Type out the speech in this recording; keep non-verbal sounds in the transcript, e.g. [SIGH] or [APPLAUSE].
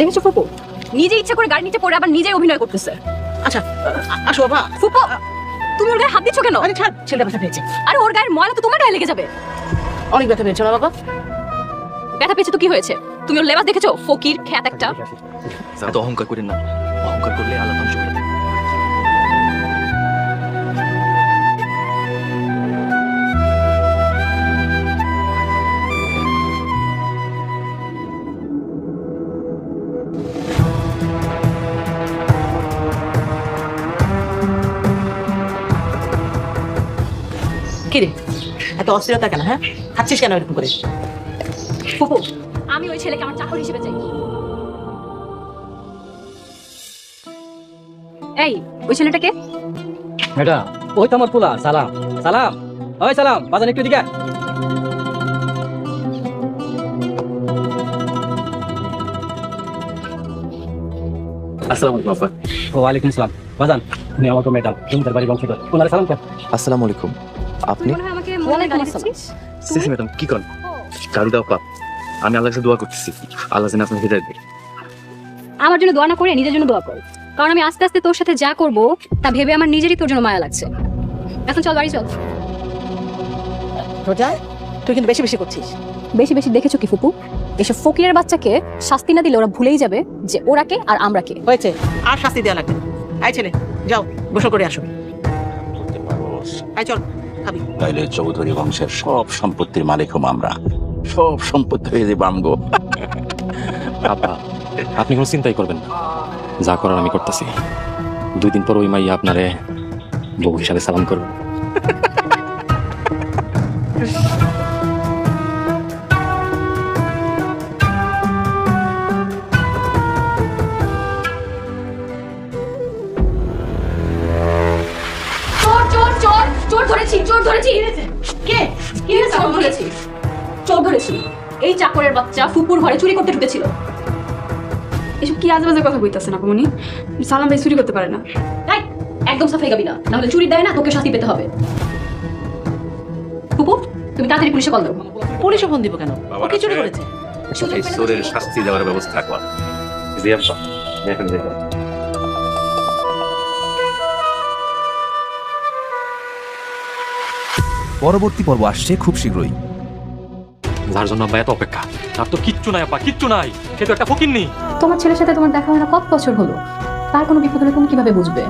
দেখেছ ফুপু নিজে ইচ্ছা করে গাড়ি নিচে পড়ে আবার নিজেই অভিনয় করতেছে। আচ্ছা আসো বাবা। ফুপু তুমি ওর গায়ে হাত দিচ্ছ কেন? আরে ছাড় ছেলেটা ব্যথা পেয়েছে। আরে ওর গায়ের ময়লা তো তোমার গায়ে লেগে যাবে। অনেক ব্যথা পেয়েছে না বাবা ব্যথা পেয়েছে তো কি হয়েছে? তুমি ওর লেবাস দেখেছ? ফকির খ্যাত একটা। তো অহংকার করেন না। অহংকার করলে আল্লাহ ধ্বংস করে দেয় কি রে এত অস্থিরতা কেন হ্যাঁ? খাচ্ছিস কেন এরকম করে? ফুপু আমি ওই ছেলেকে আমার চাকর হিসেবে চাই। এই ওই ছেলেটাকে ওই তো আমার পোলা সালাম। সালাম। ওই সালাম বাজান একটু দিকে আসসালামু আলাইকুম আপা ও ওয়ালাইকুম সালাম। বাজান আমাকে ম্যাডাম বাড়ি বংশধর ওনারা সালাম কর। আসসালামু আলাইকুম। আপনি? মনে হয় মনে সিসি ম্যাডাম কি করেন? গাড়ি দাও পাপ আমি আল্লাহর কাছে দোয়া করতেছি। আল্লাহ যেন আপনাকে হৃদয় দেয়। আমার জন্য দোয়া না করে নিজের জন্য দোয়া কর। কারণ আমি আস্তে আস্তে তোর সাথে যা করব তা ভেবে আমার নিজেরই তোর জন্য মায়া লাগছে। এখন চল বাড়ি চল। রোজা তুই কিন্তু বেশি বেশি করছিস। বেশি বেশি দেখেছ কি ফুপু? এসব ফকিরের বাচ্চাকে শাস্তি না দিলে ওরা ভুলেই যাবে যে ওরা কে আর আমরা কে। হয়েছে। আর শাস্তি দেওয়া লাগবে। আয় ছেলে যাও গোসল করে আসো। আয় চল। খাবি তাইলে চৌধুরী বংশের সব সম্পত্তির মালিক হম আমরা। সব সম্পত্তি হয়ে যাবে আমগো। আপা আপনি কোনো চিন্তাই করবেন না। যা করার আমি করতেছি। দুই দিন পর ওই মাইয়া আপনারে বউ হিসাবে সালাম করব। [LAUGHS] ধরেছি চোর ধরেছি। কে? কি চোর ধরেছি। চোর ধরেছি। এই চাকরের বাচ্চা ফুপুর ঘরে চুরি করতে ঢুকেছিল। এসব কি আজেবাজে কথা কইতাছেন আপনি সালাম ভাই চুরি করতে পারে না। তাই একদম সাফাই গাবি না। নাহলে চুরি দেয় না তোকে শাস্তি পেতে হবে। ফুপু তুমি তাড়াতাড়ি পুলিশে কল দাও। পুলিশে ফোন দিব কেন? ও কি চুরি করেছে? এই চোরের শাস্তি দেওয়ার ব্যবস্থা কর। জি আপা এখন দেখো পরবর্তী পর্ব আসছে খুব শীঘ্রই। যার জন্য আব্বা এত অপেক্ষা। তার তো কিচ্ছু নাই আব্বা কিচ্ছু নাই। সে তো একটা ফকির নেই তোমার ছেলের সাথে তোমার দেখা হয় না কত বছর হলো? তার কোনো বিপদ হলে তুমি কীভাবে বুঝবে?